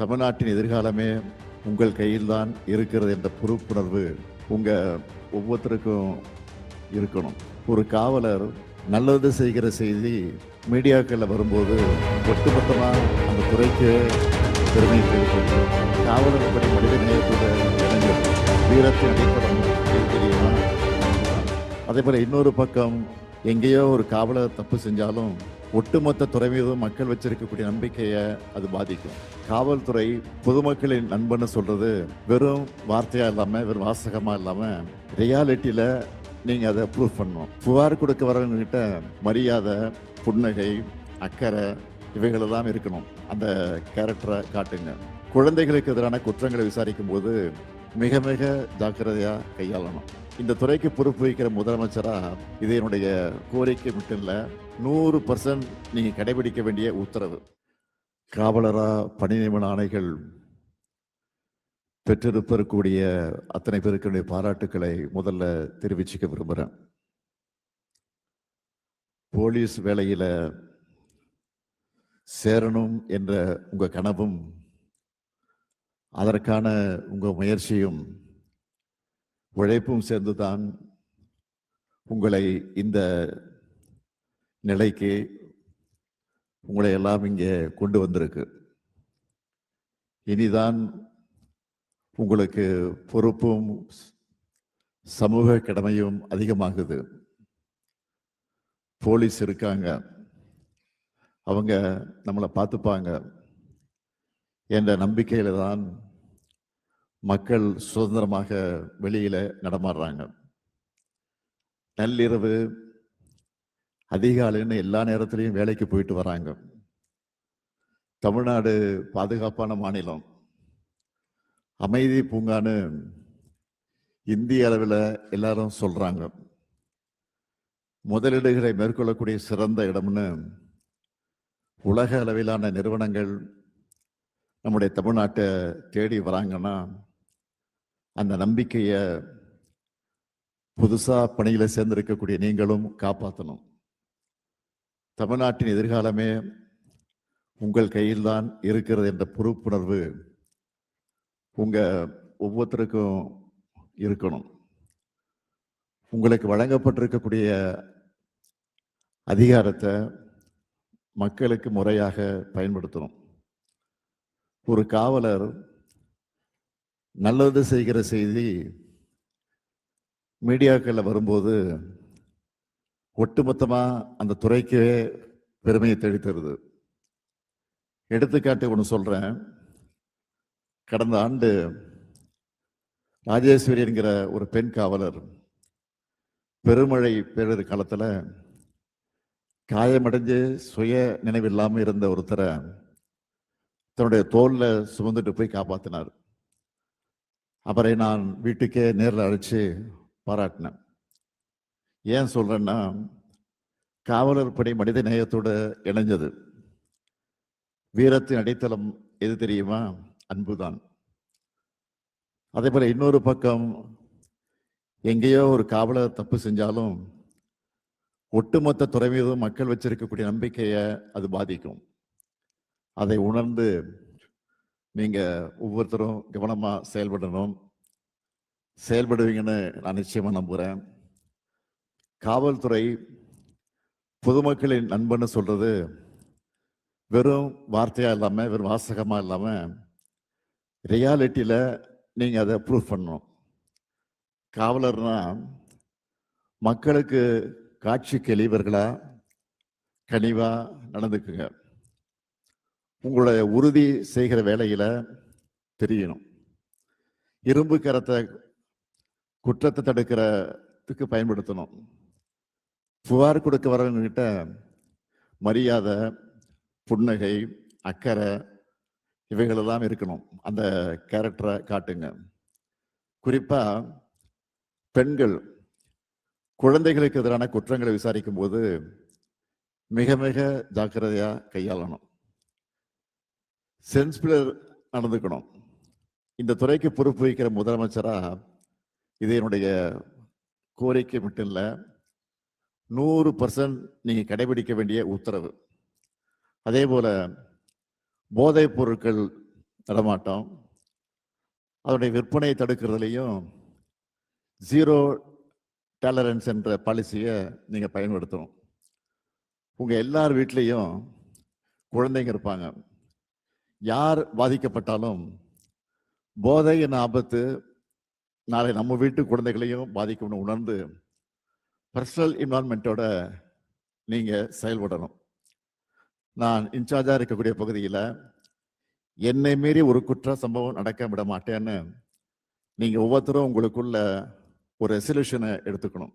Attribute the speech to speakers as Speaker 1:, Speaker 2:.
Speaker 1: தமிழ்நாட்டின் எதிர்காலமே உங்கள் கையில்தான் இருக்கிறது என்ற பொறுப்புணர்வு உங்கள் ஒவ்வொருத்தருக்கும் இருக்கணும். ஒரு காவலர் நல்லது செய்கிற செய்தி மீடியாக்களில் வரும்போது ஒட்டுமொத்தமாக அந்த துறைக்கு பெருமை தெரிவிக்கிறது. காவலர் படி மனித நேயத்தோடு இளைஞர் வீரத்தின் அடிப்படம் தெரியுமா? அதே போல் இன்னொரு பக்கம் எங்கேயோ ஒரு காவலர் தப்பு செஞ்சாலும் ஒட்டுமொத்த துறை மீதும் மக்கள் வச்சிருக்கக்கூடிய நம்பிக்கையை அது பாதிக்கும். காவல்துறை பொதுமக்களின் நண்பன்னு சொல்றது வெறும் வார்த்தையா இல்லாம வெறும் வாசகமா இல்லாம ரியாலிட்டியில நீங்க அதை ப்ரூவ் பண்ணணும். புகார் கொடுக்க வரவங்ககிட்ட மரியாதை புன்னகை அக்கறை இவைகள் எல்லாம் இருக்கணும். அந்த கேரக்டரை காட்டுங்க. குழந்தைகளுக்கு எதிரான குற்றங்களை விசாரிக்கும் போது மிக மிக ஜாக்கிரதையா கையாளணும். இந்த துறைக்கு பொறுப்பு வைக்கிற முதலமைச்சரா இது என்னுடைய கோரிக்கை மட்டும் இல்ல நூறு பர்சன்ட் நீங்க கடைபிடிக்க வேண்டிய உத்தரவு. காவலரா பணி நியமன ஆணைகள் பெற்றிருப்பக்கூடிய அத்தனை பேருக்குடைய பாராட்டுக்களை முதல்ல தெரிவிச்சுக்க விரும்புகிறேன் போலீஸ் வேலையில் சேரணும் என்ற உங்கள் கனவும் அதற்கான உங்கள் முயற்சியும் உழைப்பும் சேர்ந்துதான் உங்களை இந்த நிலைக்கு உங்களை எல்லாம் இங்கே கொண்டு வந்திருக்கு. இனிதான் உங்களுக்கு பொறுப்பும் சமூக கடமையும் அதிகமாகுது. போலீஸ் இருக்காங்க. அவங்க நம்மளை பார்த்துப்பாங்க. என்ற நம்பிக்கையில் தான் மக்கள் சுதந்திரமாக வெளியில் நடமாடுறாங்க. நள்ளிரவு அதிகாலைன்னு எல்லா நேரத்திலையும் வேலைக்கு போயிட்டு வராங்க. தமிழ்நாடு பாதுகாப்பான மாநிலம். அமைதி பூங்கான்னு இந்திய அளவில் எல்லாரும் சொல்கிறாங்க முதலீடுகளை மேற்கொள்ளக்கூடிய சிறந்த இடம்னு உலக அளவிலான நிறுவனங்கள் நம்முடைய தமிழ்நாட்டை தேடி வராங்கன்னா அந்த நம்பிக்கையை புதுசாக பணியில் சேர்ந்திருக்கக்கூடிய நீங்களும் காப்பாற்றணும் தமிழ்நாட்டின் எதிர்காலமே உங்கள் கையில்தான் இருக்கிறது என்ற பொறுப்புணர்வு உங்கள் ஒவ்வொருத்தருக்கும் இருக்கணும். உங்களுக்கு வழங்கப்பட்டிருக்கக்கூடிய அதிகாரத்தை மக்களுக்கு முறையாக பயன்படுத்தணும். ஒரு காவலர் நல்லது செய்கிற செய்தி மீடியாக்களில் வரும்போது ஒட்டுமொத்தமாக அந்த துறைக்கே பெருமையை தெளித்தருது. எடுத்துக்காட்டு ஒன்று சொல்கிறேன் கடந்த ஆண்டு ராஜேஸ்வரி என்கிற ஒரு பெண் காவலர் பெருமழை பேரிடர் காலத்தில் காயமடைஞ்சு சுய நினைவில்லாமல் இருந்த ஒருத்தரை தன்னுடைய தோல்ல சுமந்துட்டு போய் காப்பாத்தினார். அவரை நான் வீட்டுக்கே நேரில் அழைச்சி பாராட்டினேன். ஏன் சொல்றேன்னா காவலர் படை மனித நேயத்தோடு இணைஞ்சது. வீரத்தின் அடித்தளம் எது தெரியுமா? அன்புதான். அதே போல இன்னொரு பக்கம் எங்கேயோ ஒரு காவலர் தப்பு செஞ்சாலும் ஒட்டுமொத்த துறை மீதும் மக்கள் வச்சிருக்கக்கூடிய நம்பிக்கையை அது பாதிக்கும். அதை உணர்ந்து நீங்கள் ஒவ்வொருத்தரும் கவனமாக செயல்படணும். செயல்படுவீங்கன்னு நான் நிச்சயமாக நம்புகிறேன் காவல்துறை பொதுமக்களின் நண்பன்னு சொல்கிறது வெறும் வார்த்தையாக இல்லாமல் வெறும் வாசகமாக இல்லாமல் ரியாலிட்டியில் நீங்கள் அதை ப்ரூவ் பண்ணணும். காவலர்னா மக்களுக்கு காட்சி கெளிவர்களாக கனிவாக நடந்துக்குங்க. உங்களுடைய உறுதி செய்கிற வேலையில் தெரியணும். இரும்பு கரத்தை குற்றத்தை தடுக்கிறதுக்கு பயன்படுத்தணும். புகார் கொடுக்க வரவங்ககிட்ட மரியாதை புன்னகை அக்கறை இவைகளெல்லாம் இருக்கணும். அந்த கேரக்டரை காட்டுங்க. குறிப்பாக பெண்கள் குழந்தைகளுக்கு எதிரான குற்றங்களை விசாரிக்கும் போது மிக மிக ஜாக்கிரதையாக கையாளணும். சென்சிபிளர் நடந்துக்கணும். இந்த துறைக்கு பொறுப்பு வைக்கிற முதலமைச்சராக இது என்னுடைய கோரிக்கை மட்டும் இல்லை நூறு பர்சன்ட் நீங்கள் கடைபிடிக்க வேண்டிய உத்தரவு. அதே போல் போதைப் பொருட்கள் நடமாட்டம் அதனுடைய விற்பனையை தடுக்கிறதுலையும் ஜீரோ டாலரன்ஸ் என்ற பாலிசியை நீங்கள் பயன்படுத்தணும். உங்கள் எல்லார் வீட்லேயும் குழந்தைங்க இருப்பாங்க. யார் பாதிக்கப்பட்டாலும் போதை என்ற ஆபத்து நாளை நம்ம வீட்டு குழந்தைகளையும் பாதிக்கும்னு உணர்ந்து பர்சனல் என்வான்மெண்ட்டோட நீங்கள் செயல்படணும். நான் இன்சார்ஜாக இருக்கக்கூடிய பகுதியில் என்னை மீறி ஒரு குற்ற சம்பவம் நடக்க விட மாட்டேன்னு நீங்கள் ஒவ்வொருத்தரும் உங்களுக்குள்ள ஒரு ரெசல்யூஷனை எடுத்துக்கணும்.